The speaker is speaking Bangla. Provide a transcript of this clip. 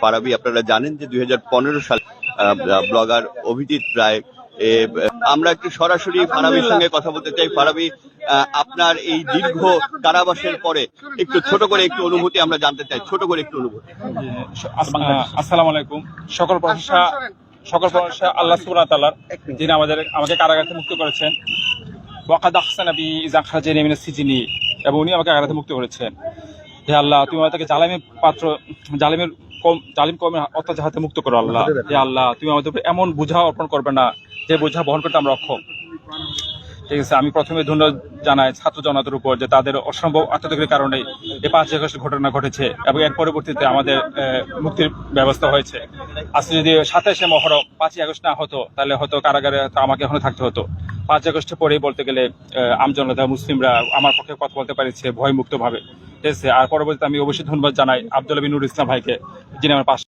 ফারাবি, আপনারা জানেন যে দুই হাজার সাল ব্লগার অভিজিৎ রায় আমরা একটু সরাসরি ফারাবির সঙ্গে কথা বলতে চাই। ফারাবি আপনার এই দীর্ঘ কারাবাসের পরে একটু ছোট করে একটু অনুভূতি আমরা জানতে চাই। ছোট করে একটু অনুভূতি। আস- আসসালামু আলাইকুম। সকল প্রশংসা সকল প্রশংসা আল্লাহ ওয়া তাআলার, যিনি আমাদের, আমাকে কারাগার থেকে মুক্ত করেছেন। ওয়াকাদ আহসানা বি ইজা খারাজানি সিজিনি, এবং উনি আমাকে কারাগার মুক্ত করেছেন। হে আল্লাহ, তুমি আমাদেরকে জালিমের পাত্র, জালিমের কম, জালিম কমের অত্যাচার হাতে মুক্ত করো আল্লাহ। হে আল্লাহ, তুমি আমাদের উপর এমন বোঝা অর্পণ করবে না যে বোঝা বহন করতে আমরা অক্ষম। ঠিক আছে, আমি প্রথমে ধন্যবাদ জানাই ছাত্র জনতার উপর যে তাদের অসম্ভব আত্মত্যাগের কারণে এই পাঁচ আগস্ট ঘটনা ঘটেছে এবং এর পরবর্তীতে আমাদের মুক্তির ব্যবস্থা হয়েছে। আজকে যদি সাতাশে মহরম পাঁচই আগস্ট না হতো, তাহলে হয়তো কারাগারে আমাকে এখনও থাকতে হতো। পাঁচ আগস্টের পরেই বলতে গেলে আমজনতা মুসলিমরা আমার পক্ষে কথা বলতে পারছে ভয় আছে আর পরবর্তীতে আমি অবশ্যই ধন্যবাদ জানাই আব্দুল বিনুর ইসলাম ভাইকে যিনি আমার পাশে